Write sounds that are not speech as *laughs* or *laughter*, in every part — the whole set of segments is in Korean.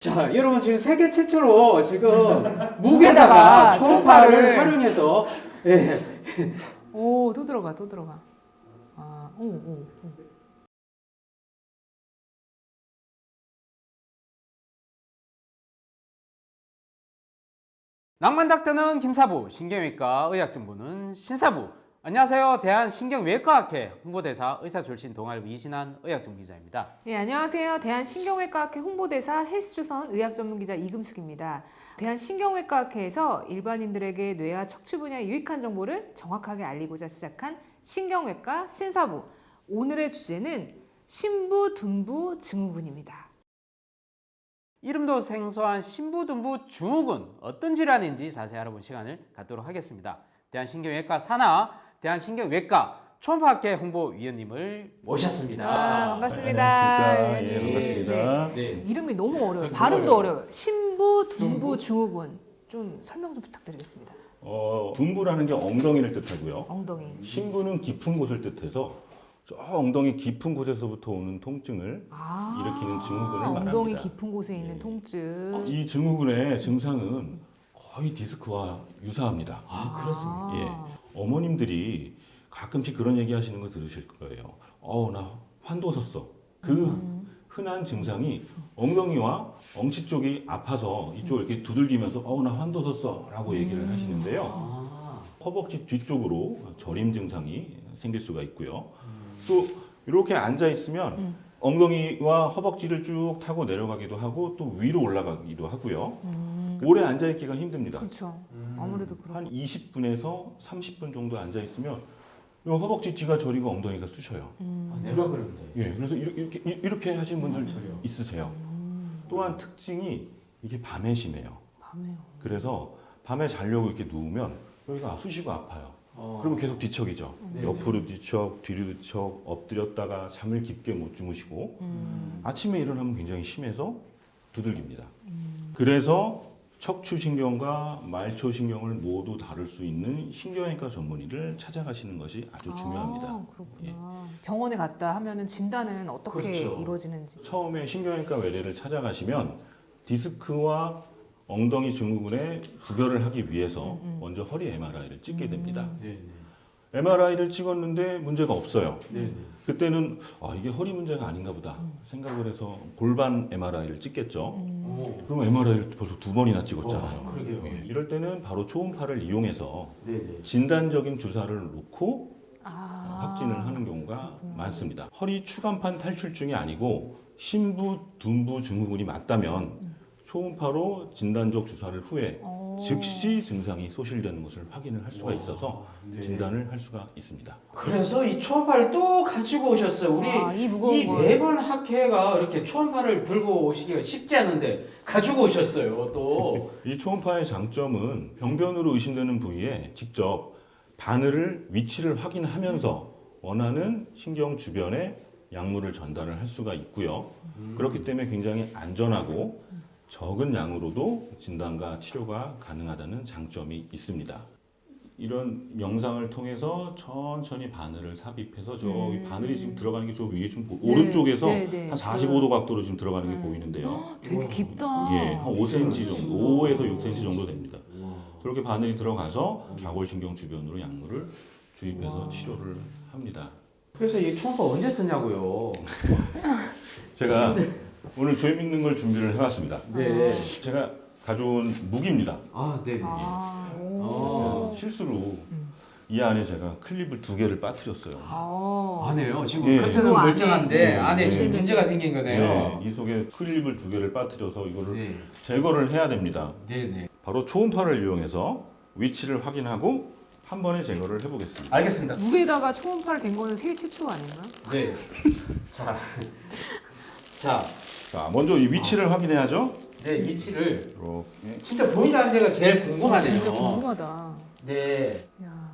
자, 여러분 지금 세계 최초로 지금 *laughs* 무게다가 무게다가 초음파를 초음파를 활용해서 예. 오, 또 들어가, 또 들어가. 아, 오, 오, 오. 낭만 닥터는 김사부, 신경외과 의학정보는 신사부. 안녕하세요. 대한신경외과학회 홍보대사 의사 출신 동아일보 이진한 의학정보 기자입니다. 네, 안녕하세요. 대한신경외과학회 홍보대사 헬스조선 의학전문 기자 이금숙입니다. 대한신경외과학회에서 일반인들에게 뇌와 척추 분야의 유익한 정보를 정확하게 알리고자 시작한 신경외과 신사부. 오늘의 주제는 신부둔부 증후군입니다. 이름도 생소한 신부둔부 증후군 어떤 질환인지 자세히 알아본 시간을 갖도록 하겠습니다. 대한신경외과 산하 대한신경외과 초음파학회 홍보위원님을 모셨습니다. 아, 반갑습니다. 안녕하십니까. 예, 네, 반갑습니다. 네. 이름이 너무 어려워요. 네, 발음도 어려워요. 신부 둔부 둔부? 증후군. 좀 설명 좀 부탁드리겠습니다. 어, 둔부라는 게 엉덩이를 뜻하고요. 엉덩이. 신부는 깊은 곳을 뜻해서 저 엉덩이 깊은 곳에서부터 오는 통증을 아, 일으키는 증후군을 엉덩이 말합니다. 깊은 곳에 있는 예. 통증. 이 증후군의 증상은 거의 디스크와 유사합니다. 아, 그렇습니다. 예. 어머님들이 가끔씩 그런 얘기 하시는 거 들으실 거예요. 어우, 나 환도 섰어. 그 음. 흔한 증상이 엉덩이와 엉치 쪽이 아파서 이쪽 이렇게 두들기면서 어우, 나 환도 섰어. 라고 얘기를 음. 하시는데요. 아, 허벅지 뒤쪽으로 저림 증상이 생길 수가 있고요. 또 이렇게 앉아 있으면 음. 엉덩이와 허벅지를 쭉 타고 내려가기도 하고 또 위로 올라가기도 하고요. 음, 오래 앉아 있기가 힘듭니다. 그렇죠. 음. 아무래도 그렇고. 한 20분에서 30분 정도 앉아 있으면 이 허벅지 뒤가 저리고 엉덩이가 쑤셔요. 음. 아, 내가 그런데. 예, 그래서 이렇게 이렇게, 이렇게 하신 분들 맞아요. 있으세요. 음, 또한 특징이 이게 밤에 심해요. 밤에요. 그래서 밤에 자려고 이렇게 누우면 여기가 쑤시고 아파요. 어. 그러면 계속 뒤척이죠. 네. 옆으로 뒤척, 뒤로 뒤척, 엎드렸다가 잠을 깊게 못 주무시고 음. 아침에 일어나면 굉장히 심해서 두들깁니다. 음. 그래서 척추신경과 말초신경을 모두 다룰 수 있는 신경외과 전문의를 찾아가시는 것이 아주 중요합니다. 예. 아, 그렇구나. 병원에 갔다 하면은 진단은 어떻게 그렇죠. 이루어지는지. 처음에 신경외과 외래를 찾아가시면 디스크와 엉덩이 증후군의 구별을 하기 위해서 음, 음. 먼저 허리 MRI를 찍게 됩니다. 네, 네. MRI를 찍었는데 문제가 없어요. 네, 네. 그때는 아, 이게 허리 문제가 아닌가 보다 생각을 해서 골반 MRI를 찍겠죠. 음. 오. 그럼 MRI를 벌써 두 번이나 찍었잖아요. 와, 그러게요. 예, 이럴 때는 바로 초음파를 이용해서 네, 네. 진단적인 주사를 놓고 아. 확진을 하는 경우가. 많습니다. 허리 추간판 탈출증이 아니고 신부 둔부 증후군이 맞다면 초음파로 진단적 주사를 후에 어. 즉시 증상이 소실되는 것을 확인을 할 수가 있어서 네. 진단을 할 수가 있습니다. 그래서 이 초음파를 또 가지고 오셨어요. 우리 아, 이 무거운 이 걸. 매번 학회가 이렇게 초음파를 들고 오시기가 쉽지 않은데 가지고 오셨어요. 또. 이 초음파의 장점은 병변으로 의심되는 부위에 직접 바늘을 위치를 확인하면서 원하는 신경 주변에 약물을 전달을 할 수가 있고요. 그렇기 때문에 굉장히 안전하고 적은 양으로도 진단과 치료가 가능하다는 장점이 있습니다. 이런 영상을 통해서 천천히 바늘을 삽입해서 저기 음. 바늘이 지금 들어가는 게 저 위에 좀 보- 네, 오른쪽에서 네, 네. 한 45도 각도로 지금 들어가는 게 음. 보이는데요. 되게 깊다. 예, 한 5cm 정도, 5에서 6cm 정도 됩니다. 와. 그렇게 바늘이 들어가서 좌골신경 주변으로 약물을 주입해서 와. 치료를 합니다. 그래서 이 초음파 언제 쓰냐고요. 제가 *laughs* 오늘 재밌는 걸 준비를 해왔습니다. 네. 제가 가져온 무기입니다. 아, 네, 네. 아, 어. 오. 실수로 음. 이 안에 제가 클립을 두 개를 빠뜨렸어요. 아. 안에요. 지금 예. 겉에는 그. 멀쩡한데 네, 안에 네. 지금 문제가 생긴 거네요. 네, 이 속에 클립을 두 개를 빠뜨려서 이거를 네, 제거를 해야 됩니다. 네, 네. 바로 초음파를 이용해서 위치를 확인하고 한 번에 제거를 해보겠습니다. 알겠습니다. 무게다가 초음파를 된 거는 세계 최초 아닌가? 네. 자, *laughs* 자, 자, 먼저 이 위치를 확인해야죠. 네 위치를 이렇게 진짜 보이지 않는지가 제일 궁금하네요. 진짜 궁금하다. 네. 야.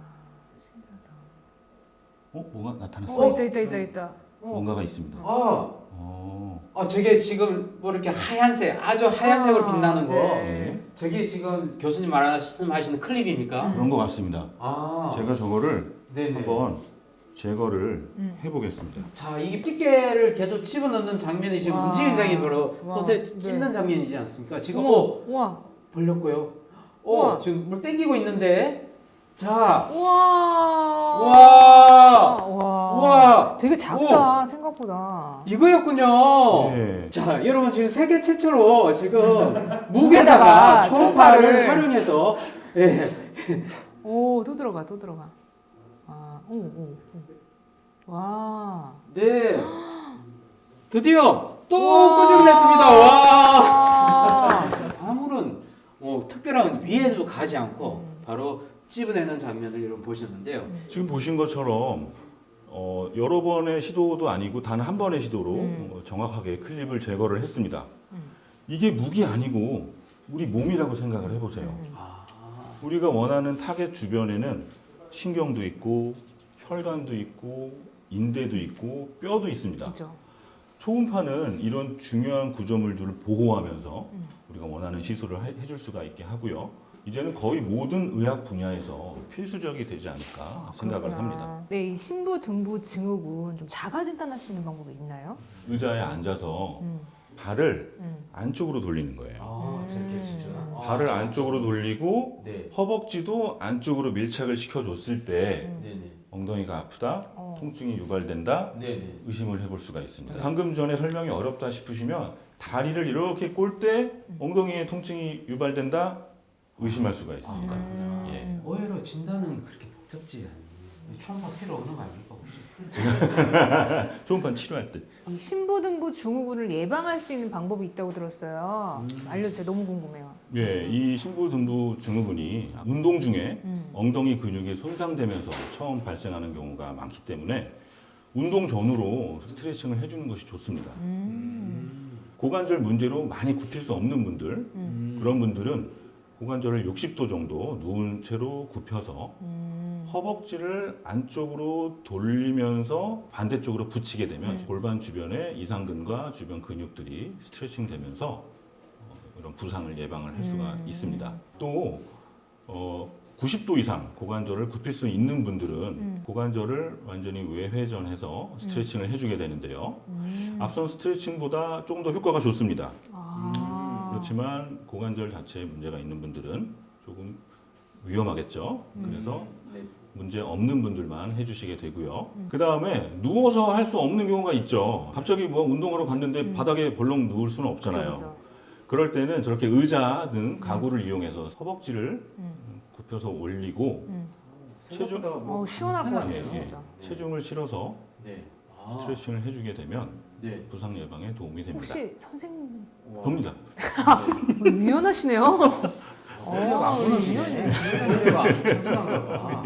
어 뭐가 나타났어요? 어, 있다 있다 있다 있다. 어. 뭔가가 있습니다. 아, 어, 아 저게 지금 뭐 이렇게 하얀색, 아주 하얀색으로 아, 빛나는 거. 네. 저게 지금 교수님 말씀하시는 클립입니까? 그런 것 같습니다. 아, 제가 저거를 네네. 한번 제거를 음. 해보겠습니다. 자, 이 집게를 계속 집어 넣는 장면이 지금 와. 움직이는 장면이 바로 와. 옷에 네. 찝는 장면이지 않습니까? 지금 오 우와, 벌렸고요. 오 우와. 지금 물 땡기고 있는데 자, 우와, 와, 우와, 우와, 되게 작다 생각보다. 이거였군요. 네. 자, 여러분 지금 세계 최초로 지금 *laughs* 무게다가 초음파를 활용해서 예. 오, 또 들어가, 또 들어가. 아, 오, 오, 오. 와. 네. *gasps* 드디어 또 우와. 끄집어냈습니다. 와. 와. 아무런 어, 특별한 위에도 가지 않고 음. 바로 찝어내는 장면을 여러분 보셨는데요. 지금 보신 것처럼 어, 여러 번의 시도도 아니고 단 한 번의 시도로 음. 어, 정확하게 클립을 제거를 했습니다. 음. 이게 무기 아니고 우리 몸이라고 생각을 해보세요. 음. 아, 우리가 원하는 타겟 주변에는 신경도 있고 혈관도 있고 인대도 있고 뼈도 있습니다. 그죠. 초음파는 이런 중요한 구조물들을 보호하면서 음. 우리가 원하는 시술을 해- 해줄 수가 있게 하고요. 이제는 거의 모든 의학 분야에서 필수적이 되지 않을까 생각을 그렇구나. 합니다. 네, 이 신부 등부 증후군 좀 자가 진단할 수 있는 방법이 있나요? 의자에 앉아서 음, 발을 음. 안쪽으로 돌리는 거예요. 아, 저렇게 진짜. 아, 발을 안쪽으로 돌리고 네. 허벅지도 안쪽으로 밀착을 시켜줬을 때 음. 네네. 엉덩이가 아프다, 어. 통증이 유발된다, 네네. 의심을 해볼 수가 있습니다. 네. 방금 전에 설명이 어렵다 싶으시면 다리를 이렇게 꼴 때 엉덩이에 통증이 유발된다 의심할 수가 있습니다. 아, 예. 음. 의외로 진단은 그렇게 복잡지 않아요. 초음파 필요 없는 거 아닙니까 혹시? *laughs* 초음파 치료할 때 이 신부 등부 증후군을 예방할 수 있는 방법이 있다고 들었어요. 음. 알려주세요. 너무 궁금해요. 예, 이 신부등부 증후군이 운동 중에 음. 엉덩이 근육이 손상되면서 처음 발생하는 경우가 많기 때문에 운동 전후로 스트레칭을 해주는 것이 좋습니다. 음. 고관절 문제로 많이 굽힐 수 없는 분들 음. 그런 분들은 고관절을 60도 정도 누운 채로 굽혀서 음. 허벅지를 안쪽으로 돌리면서 반대쪽으로 붙이게 되면 음. 골반 주변의 이상근과 주변 근육들이 스트레칭 되면서 어, 이런 부상을 예방을 할 수가 음. 있습니다. 또 어, 90도 이상 고관절을 굽힐 수 있는 분들은 음. 고관절을 완전히 외회전해서 스트레칭을 해주게 되는데요. 음. 앞선 스트레칭보다 조금 더 효과가 좋습니다. 아. 그렇지만 고관절 자체에 문제가 있는 분들은 조금 위험하겠죠. 음. 그래서 네. 문제 없는 분들만 해주시게 되고요. 음. 그 다음에 누워서 할 수 없는 경우가 있죠. 갑자기 뭐 운동하러 갔는데 음. 바닥에 벌렁 누울 수는 없잖아요. 그죠, 그죠. 그럴 때는 저렇게 의자 등 가구를 이용해서 허벅지를 음. 굽혀서 올리고 음. 체중- 뭐 어, 시원할 것. 같아요, 진짜. 네. 체중을 실어서 네. 아, 스트레칭을 해주게 되면 네. 부상 예방에 도움이 됩니다. 혹시 선생님 와. 봅니다. 어, 유연하시네요. *laughs* 어, 의외가 안 무너지네. 의외가 아주 튼튼한가 봐.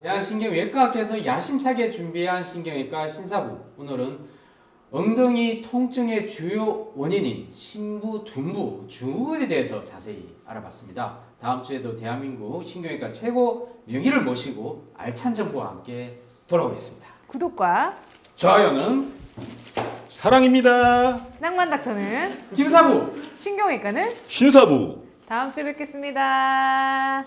대한신경외과학회에서 야심차게 준비한 신경외과 신사부 오늘은 엉덩이 통증의 주요 원인인 신부, 둔부, 증후군에 대해서 자세히 알아봤습니다. 다음 주에도 대한민국 신경외과 최고 명의를 모시고 알찬 정보와 함께 돌아오겠습니다. 구독과 좋아요는 사랑입니다. 낭만 닥터는 김사부 신경외과는 신사부. 다음 주에 뵙겠습니다.